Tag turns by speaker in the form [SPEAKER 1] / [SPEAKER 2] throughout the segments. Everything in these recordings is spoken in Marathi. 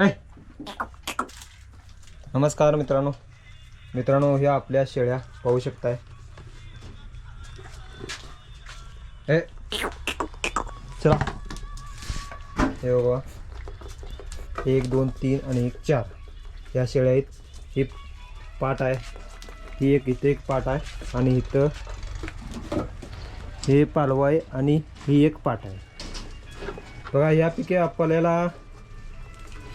[SPEAKER 1] ऐ. नमस्कार मित्रांनो. मित्रांनो ह्या आपल्या शेळ्या पाहू शकताय. ए चला. हे बघा. एक दोन तीन आणि एक चार. ह्या शेळ्या आहेत. ही पाट आहे. ही एक इथे एक पाट आहे आणि इथं हे पालवा आहे आणि ही एक पाट आहे. बघा यापैकी आपल्याला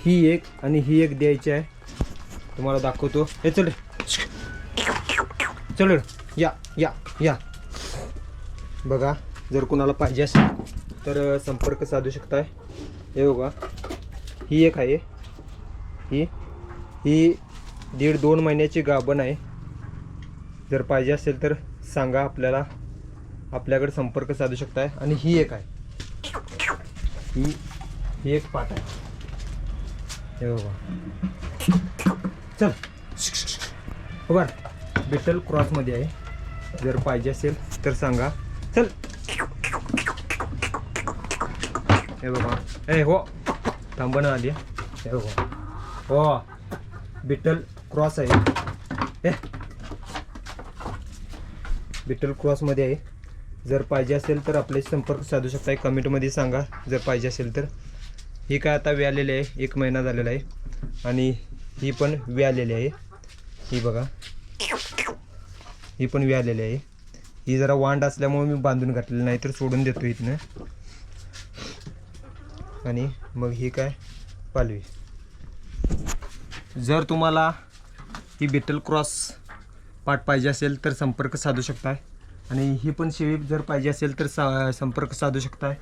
[SPEAKER 1] ही एक आणि ही एक द्यायची आहे. तुम्हाला दाखवतो. हे चल चल या या या. बघा जर कुणाला पाहिजे असेल तर संपर्क साधू शकताय. हे बघा. ही एक आहे. ही ही दीड दोन महिन्याची गाभण आहे. जर पाहिजे असेल तर सांगा आपल्याला. आपल्याकडे संपर्क साधू शकताय. आणि ही एक आहे. ही ही एक पाट आहे. हे बघा. चल. बर बिटल क्रॉसमध्ये आहे. जर पाहिजे असेल तर सांगा. चल. हे बघा. ए हो. थांबण आली हे बघा. हो. बिटल क्रॉस आहे. ए. बिटल क्रॉसमध्ये आहे. जर पाहिजे असेल तर आपले संपर्क साधू शकता. कमेंटमध्ये सांगा. जर पाहिजे असेल तर. ही काय आता व्यालेली आहे? एक महिना झालेला आहे. आणि ही पण व्यालेली आहे. ही बघा. ही पण व्यालेली आहे. ही जरा वांड असल्यामुळे मी बांधून घातलेली नाही तर सोडून देतो इथनं. आणि मग ही काय? पालवी. जर तुम्हाला ही बिटल क्रॉस पाठ पाहिजे असेल तर संपर्क साधू शकताय. आणि ही पण शेळी जर पाहिजे असेल तर सा संपर्क साधू शकताय.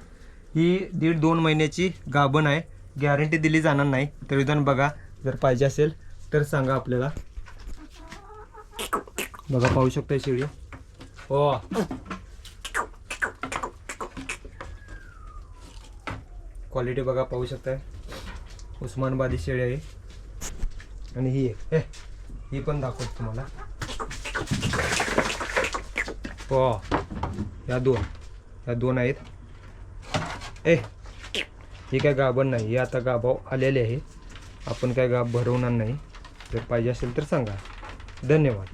[SPEAKER 1] ही दीड दोन महिन्याची गाभण आहे. गॅरंटी दिली जाणार नाही. तरी पण बघा जर पाहिजे असेल तर सांगा आपल्याला. बघा पाहू शकता शेळी हो. क्वालिटी बघा पाहू शकताय. उस्मानबादी शेळी आहे. आणि ही आहे हे, ही पण दाखवतो तुम्हाला. हो. या दोन. या दोन आहेत. ए ही काय गाभण नाही ही आता गाभाव आलेली आहे. आपण काय गाभ भरवणार नाही. जर पाहिजे असेल तर सांगा. धन्यवाद.